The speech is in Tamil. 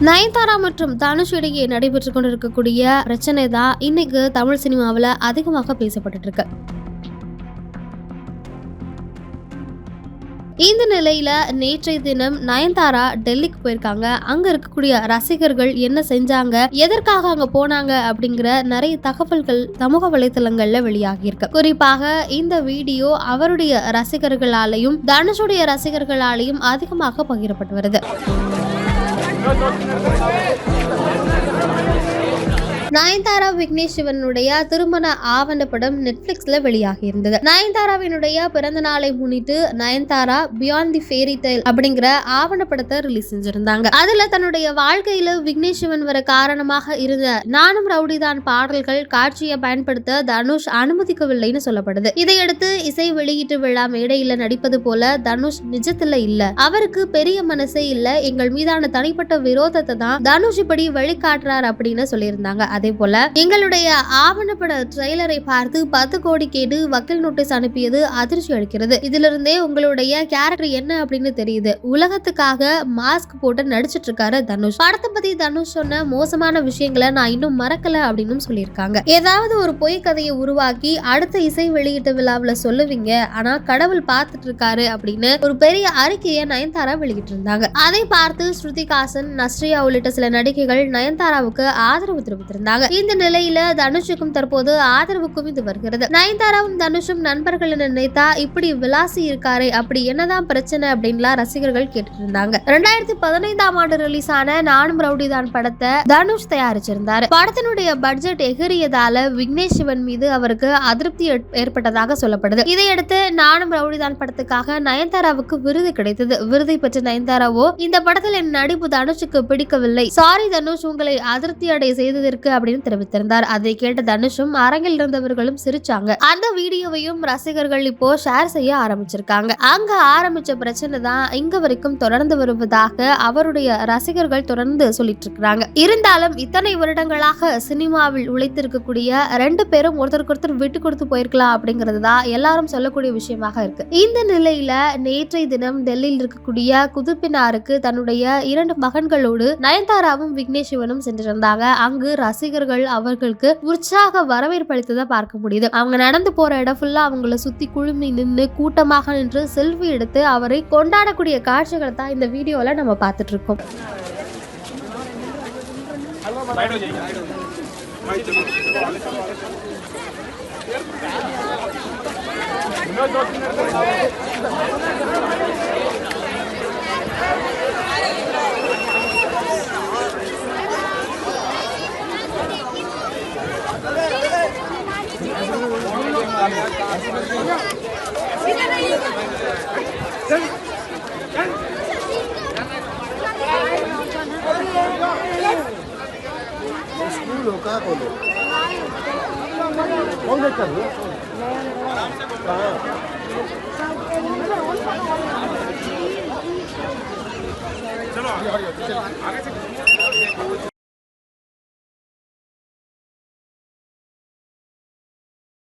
நயன்தாரா மற்றும் தனுஷ் இடையே நடைபெற்று கொண்டிருக்கக்கூடிய பிரச்சனை தான் இன்னைக்கு தமிழ் சினிமாவில் அதிகமாக பேசப்பட்டு இருக்கு இந்த நிலையில நேற்றைய தினம் நயன்தாரா டெல்லிக்கு போயிருக்காங்க. அங்க இருக்கக்கூடிய ரசிகர்கள் என்ன செஞ்சாங்க எதற்காக அங்க போனாங்க அப்படிங்கிற நிறைய தகவல்கள் சமூக வலைதளங்கள்ல வெளியாகி இருக்கு குறிப்பாக இந்த வீடியோ அவருடைய ரசிகர்களாலையும் தனுஷுடைய ரசிகர்களாலையும் அதிகமாக பகிரப்பட்டு வருது. Vai, vai. நயன்தாரா விக்னேஷ் சிவனுடைய திருமண ஆவணப்படம் நெட்ஃபிளிக்ஸ்ல வெளியாகி இருந்தது நயன்தாராவினுடைய பிறந்த நாளை முன்னிட்டு Nayanthara beyond the fairy tale அப்படிங்கிற ஆவணப்படத்தை ரிலீஸ் செஞ்சிருந்தாங்க. அதுல தன்னுடைய வாழ்க்கையில விக்னேஷ் சிவன் வர காரணமாக இருந்த நானும் ரவுடிதான் பாடல்கள் காட்சியை பயன்படுத்த தனுஷ் அனுமதிக்கவில்லைன்னு சொல்லப்படுது. இதையடுத்து இசை வெளியீட்டு விழா மேடையில நடிப்பது போல தனுஷ் நிஜத்துல இல்ல. அவருக்கு பெரிய மனசே இல்ல. எங்கள் மீதான தனிப்பட்ட விரோதத்தை தான் தனுஷ் இப்படி வெளிக்காட்டுறார் அப்படின்னு சொல்லியிருந்தாங்க. அதே போல எங்களுடைய ஆவணப்பட ட்ரெய்லரை பார்த்து பத்து கோடி கேட்டு வக்கீல் நோட்டீஸ் அனுப்பியது அதிர்ச்சி அளிக்கிறது. இதிலிருந்தே உங்களுடைய கேரக்டர் என்ன அப்படின்னு தெரியுது. உலகத்துக்காக மாஸ்க் போட்டு நடிச்சிட்டு இருக்காரு தனுஷ். படத்தை பத்தி தனுஷ் சொன்ன மோசமான விஷயங்களை நான் இன்னும் மறக்கல அப்படின்னு சொல்லியிருக்காங்க. ஏதாவது ஒரு பொய் கதையை உருவாக்கி அடுத்த இசை வெளியீட்டு விழாவில் சொல்லுவீங்க. ஆனா கடவுள் பார்த்துட்டு இருக்காரு அப்படின்னு ஒரு பெரிய அறிக்கையை நயன்தாரா வெளியிட்டு இருந்தாங்க அதை பார்த்து ஸ்ருதிகாசன் நஸ்ரியா உள்ளிட்ட சில நடிகைகள் நயன்தாராவுக்கு ஆதரவு தெரிவித்திருந்தாங்க. இந்த நிலையில தனுஷுக்கும் தற்போது ஆதரவு குவிந்து வருகிறது. நயன்தாராவும் தனுஷும் நண்பர்கள் நினைத்தா இப்படி விலாசி இருக்காரே அப்படி என்னதான் பிரச்சனை அப்படின்லாம் ரசிகர்கள் கேட்டு இருந்தாங்க ரெண்டாயிரத்தி பதினைந்தாம் ஆண்டு ரிலீஸ் ஆன நானும் ரவுடிதான் படத்தை தனுஷ் தயாரிச்சிருந்தாரு. படத்தினுடைய பட்ஜெட் எகிரியதால விக்னேஷ் சிவன் மீது அவருக்கு அதிருப்தி ஏற்பட்டதாக சொல்லப்படுது. இதையடுத்து நானும் ரவுடிதான் படத்துக்காக நயன்தாராவுக்கு விருது கிடைத்தது. விருதை பெற்ற நயன்தாராவோ இந்த படத்தில் என் நடிப்பு தனுஷுக்கு பிடிக்கவில்லை. சாரி தனுஷ் உங்களை அதிருப்தி அடைய செய்ததற்கு அப்படின்னு தெரிவித்திருந்தார். அதை கேட்ட தனுஷும் அரங்கில் இருந்தவர்களும் சிரிச்சாங்க. அந்த வீடியோவையும் ரசிகர்கள் இப்போ ஷேர் செய்ய ஆரம்பிச்சிருக்காங்க. அங்க ஆரம்பிச்ச பிரச்சனை தான் இங்க வரைக்கும் தொடர்ந்து வருவதாக அவருடைய ரசிகர்கள் தொடர்ந்து சொல்லிட்டு இருக்கிறாங்க இருந்தாலும் இத்தனை வருடங்களாக சினிமாவில் உழைத்திருக்கக்கூடிய ரெண்டு பேரும் ஒருத்தருக்கு ஒருத்தர் விட்டு கொடுத்து போயிருக்கலாம் அப்படிங்கிறது தான் எல்லாரும் சொல்லக்கூடிய விஷயமாக இருக்கு. இந்த நிலையில நேற்றைய தினம் டெல்லியில் இருக்கக்கூடிய குதுப்பினாருக்கு தன்னுடைய இரண்டு மகன்களோடு நயன்தாராவும் விக்னேஷ் சிவனும் சென்றிருந்தாங்க. அங்கு ரசிகர்கள் அவர்களுக்கு உற்சாக வரவேற்பு அளித்ததை பார்க்க முடியுது. அவங்க நடந்து போற இடம் ஃபுல்லா அவங்கள சுத்தி குழுமி நின்று கூட்டமாக நின்று செல்ஃபி எடுத்து அவரை கொண்டாடக்கூடிய காட்சிகளை தான் இந்த வீடியோல நம்ம பார்த்துட்டு இருக்கோம். स्कूल हो कहाँ कौन कौन देख कर चलो आगे चलो